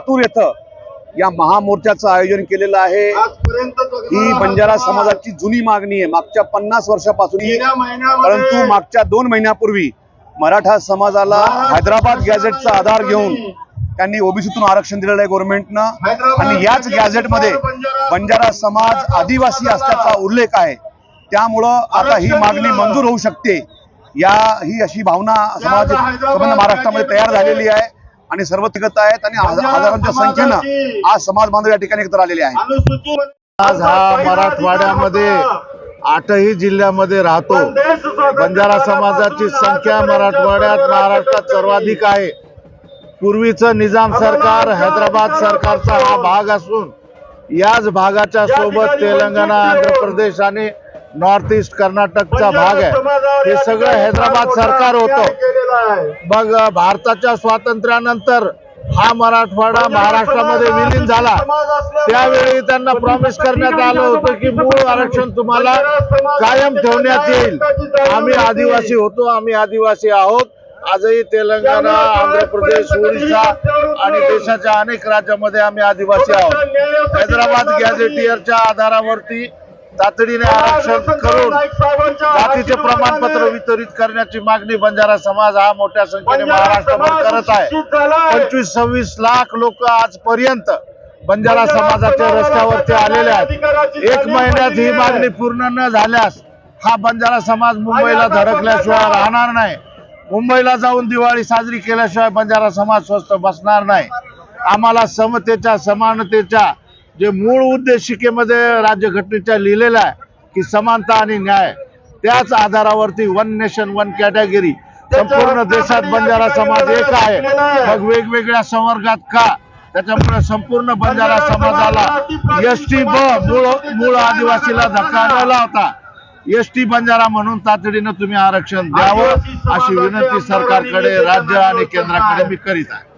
लातूर येथं या महामोर्चाचं आयोजन केलेलं आहे. ही बंजारा समाजाची जुनी मागणी आहे. मागच्या पन्नास वर्षापासून परंतु मागच्या दोन महिन्यापूर्वी मराठा समाजाला हैदराबाद गॅझेटचा आधार घेऊन त्यांनी ओबीसीतून आरक्षण दिलेलं आहे गव्हर्नमेंटनं आणि याच गॅझेटमध्ये बंजारा समाज आदिवासी असल्याचा उल्लेख आहे. त्यामुळं आता ही मागणी मंजूर होऊ शकते. या ही अशी भावना समाज महाराष्ट्रामध्ये तयार झालेली आहे. आणि सर्व तिकत आहेत आणि हजा- हजारोंच्या संख्येनं आज समाज बांधव या ठिकाणी एकत्र आलेले आहेत. आज हा मराठवाड्यामध्ये आठही जिल्ह्यामध्ये राहतो. बंजारा समाजाची संख्या मराठवाड्यात महाराष्ट्रात सर्वाधिक आहे. पूर्वीचं निजाम सरकार हैदराबाद सरकारचा हा भाग असून याच भागाच्या सोबत तेलंगणा आंध्र प्रदेश आणि नॉर्थ ईस्ट कर्नाटकचा भाग आहे. हे सगळं हैदराबाद सरकार होतं. मग भारताच्या स्वातंत्र्यानंतर हा मराठवाडा महाराष्ट्रामध्ये विलीन झाला. त्यावेळी त्यांना प्रॉमिस करण्यात आलं होतं की मूळ आरक्षण तुम्हाला कायम ठेवण्यात येईल. आम्ही आदिवासी होतो आम्ही आदिवासी आहोत. आजही तेलंगणा आंध्र प्रदेश ओडिशा आणि देशाच्या अनेक राज्यामध्ये आम्ही आदिवासी आहोत. हैदराबाद गॅझेटियरच्या आधारावरती तातडीने आरक्षण करून जातीचे प्रमाणपत्र वितरित करण्याची मागणी बंजारा समाज हा मोठ्या संख्येने महाराष्ट्रभर करत आहे. पंचवीस सव्वीस लाख लोक आजपर्यंत बंजारा समाजाच्या रस्त्यावरती आलेले आहेत. एक महिन्यात ही मागणी पूर्ण न झाल्यास हा बंजारा समाज मुंबईला धडकल्याशिवाय राहणार नाही. मुंबईला जाऊन दिवाळी साजरी केल्याशिवाय बंजारा समाज स्वस्त बसणार नाही. आम्हाला समतेच्या समानतेच्या जे मूळ उद्देशिकेमध्ये राज्यघटनेच्या लिहिलेलं आहे की समानता आणि न्याय त्याच आधारावरती वन नेशन वन कॅटेगरी संपूर्ण देशात बंजारा समाज एक आहे. मग वेगवेगळ्या संवर्गात का? त्याच्यामुळे संपूर्ण बंजारा समाजाला एस टी ब मूळ मूळ आदिवासीला धक्का न लावता एस टी बंजारा म्हणून तातडीनं तुम्ही आरक्षण द्यावं अशी विनंती सरकारकडे राज्य आणि केंद्राकडे मी करीत आहे.